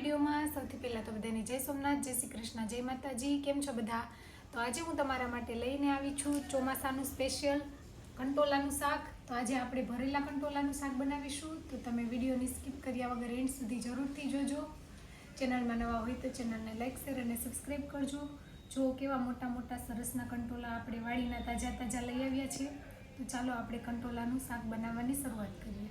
બધાને જય સોમનાથ, જય શ્રી કૃષ્ણ, જય માતાજી. કેમ છો બધા? તો આજે હું તમારા માટે લઈને આવી છું ચોમાસાનું સ્પેશિયલ કંટોલાનું શાક. તો આજે આપણે ભરેલા કંટોલાનું શાક બનાવીશું. તો તમે વિડીયોને સ્કીપ કર્યા વગર એન્ડ સુધી જરૂરથી જોજો. ચેનલમાં નવા હોય તો ચેનલને લાઇક શેર અને સબસ્ક્રાઈબ કરજો. જો કેવા મોટા મોટા સરસના કંટોલા આપણે વાડીના તાજા તાજા લઈ આવ્યા છે, તો ચાલો આપણે કંટોલાનું શાક બનાવવાની શરૂઆત કરીએ.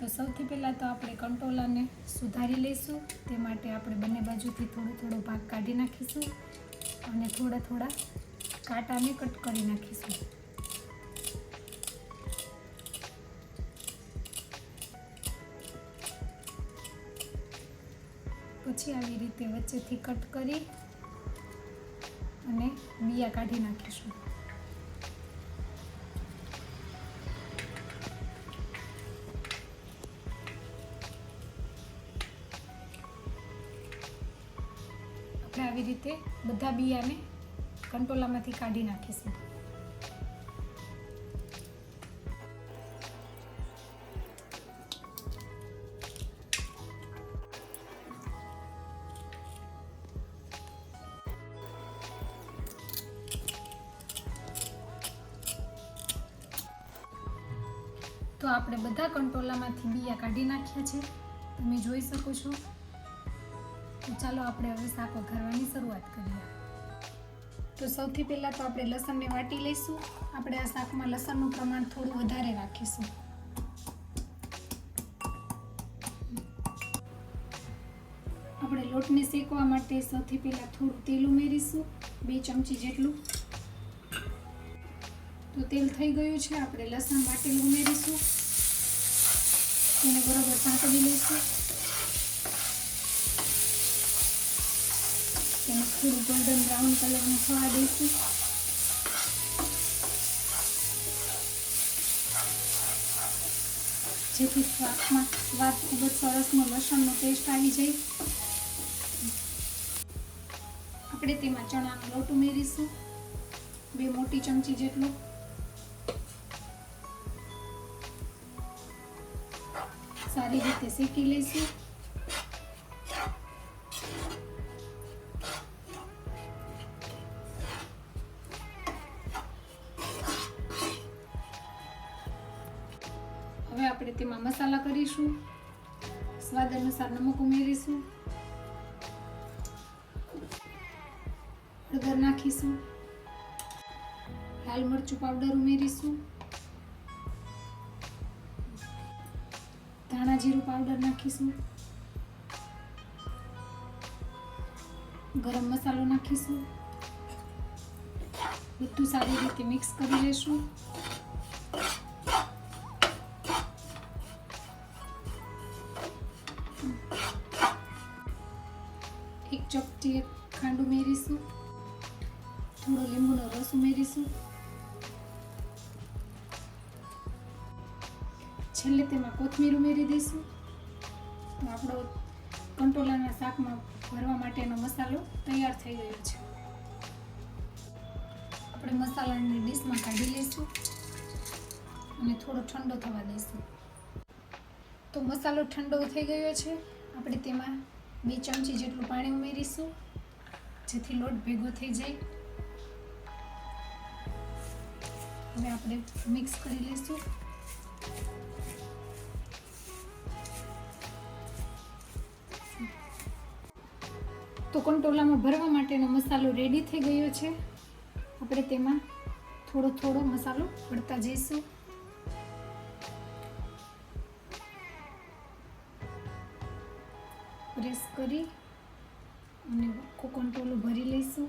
તો સૌથી પહેલાં તો આપણે કંટોલાને સુધારી લઈશું. તે માટે આપણે બંને બાજુથી થોડો થોડો ભાગ કાઢી નાખીશું અને થોડા થોડા કાંટાને કટ કરી નાખીશું. પછી આવી રીતે વચ્ચેથી કટ કરી અને બીયા કાઢી નાખીશું. આપણે આવી રીતે બધા બિયાને કંટોલામાંથી કાઢી નાખીશું. તો આપણે બધા કંટોલામાંથી બિયા કાઢી નાખ્યા છે. તમે જોઈ શકો છો તો ચાલો આપણે હવે શાક વઘારવાની શરૂઆત કરીએ. તો સૌથી પહેલાં તો આપણે લસણને વાટી લઈશું. આપણે આ શાકમાં લસણનું પ્રમાણ થોડું વધારે રાખીશું. આપણે લોટને શેકવા માટે સૌથી પહેલાં થોડું તેલ ઉમેરીશું. બે ચમચી જેટલું. તો તેલ થઈ ગયું છે, આપણે લસણ વાટેલું ઉમેરીશું. તેને બરોબર સાંકળી લઈશું. થોડું ગોલ્ડન બ્રાઉન કલરનું થવા દઈશું જેથી શાકમાં સ્વાદ ખૂબ જ સરસનો લસણનો ટેસ્ટ આવી જાય આપણે તેમાં ચણાનો લોટ ઉમેરીશું બે મોટી ચમચી જેટલો સારી રીતે શેકી લઈશું હવે આપણે તેમાં મસાલા કરીશું. સ્વાદ અનુસાર નમક ઉમેરીશું. હળદર નાખીશું. લાલ મરચું પાવડર ઉમેરીશું. ધાણા જીરું પાવડર નાખીશું. ગરમ મસાલો નાખીશું. બધું સારી રીતે મિક્સ કરી લઈશું ચપટી ખાંડ ઉમેરીશું થોડો લીંબુનો રસ ઉમેરીશું. છેલ્લે તેમાં કોથમીર ઉમેરી દઈશું. તો આપણો કંટોલાના શાકમાં ભરવા માટેનો મસાલો તૈયાર થઈ ગયો છે. આપણે મસાલાની ડીશમાં કાઢી લઈશું અને થોડો ઠંડો થવા દઈશું. તો મસાલો ઠંડો થઈ ગયો છે. આપણે તેમાં બે ચમચી જેટલું પાણી ઉમેરીશું, જેથી લોટ ભેગો થઈ જાય. હવે આપણે મિક્સ કરી લઈશું. તો કંટોલામાં ભરવા માટેનો મસાલો રેડી થઈ ગયો છે. આપણે તેમાં થોડો થોડો મસાલો ભરતા જઈશું. પ્રેસ કરી અને આખું કંટોલું ભરી લઈશું.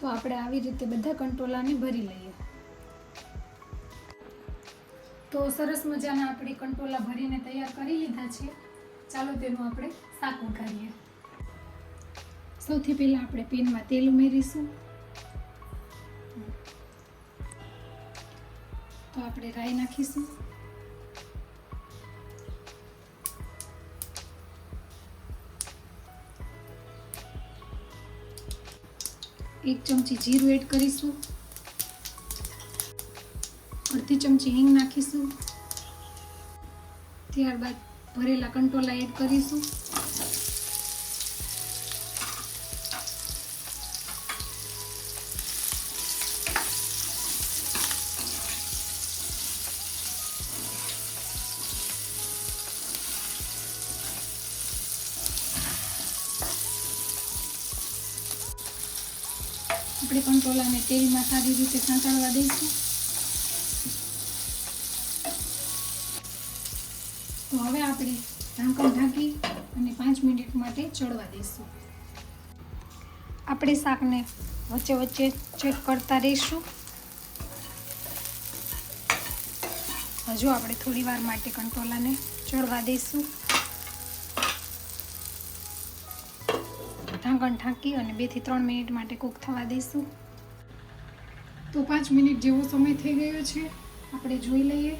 તો આપણે આવી રીતે બધા કંટોલાને ભરી લઈએ. તો સરસ મજાના આપણે કંટોલા ભરીને તૈયાર કરી લીધા છે. ચાલો તેનું આપણે શાક વઘારીએ. સૌથી પહેલાં આપણે પેનમાં તેલ ઉમેરીશું. આપણે રાઈ નાખીશું. એક ચમચી જીરું એડ કરીશું. અડધી ચમચી હિંગ નાખીશું. ત્યારબાદ ભરેલા કંટોલા એડ કરીશું. આપણે કંટોલાને તેલમાં સારી રીતે સાંતળવા દઈશું. તો હવે આપણે ઢાંકણ ઢાંકી અને પાંચ મિનિટ માટે ચડવા દઈશું. આપણે શાકને વચ્ચે વચ્ચે ચેક કરતા રહીશું. હજુ આપણે થોડી વાર માટે કંટોલાને ચડવા દઈશું. ઢાંકણ ઢાંકી અને બેથી ત્રણ મિનિટ માટે કૂક થવા દઈશું. તો પાંચ મિનિટ જેવો સમય થઈ ગયો છે. આપણે જોઈ લઈએ.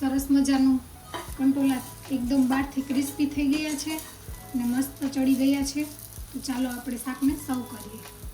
સરસ મજાનું કંટોલા એકદમ બહારથી ક્રિસ્પી થઈ ગયા છે અને મસ્ત ચડી ગયા છે. તો ચાલો આપણે શાકને સર્વ કરીએ.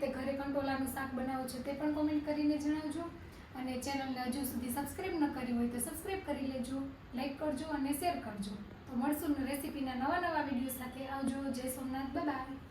રીતે ઘરે કંટોલાનું શાક બનાવો છો તે પણ કોમેન્ટ કરીને જણાવજો. અને ચેનલને હજુ સુધી સબસ્ક્રાઈબ ન કરી હોય તો સબસ્ક્રાઈબ કરી લેજો લાઈક કરજો અને શેર કરજો. તો મળશું રેસીપીના નવા નવા વીડિયો સાથે. આવજો, જય સોમનાથ બાય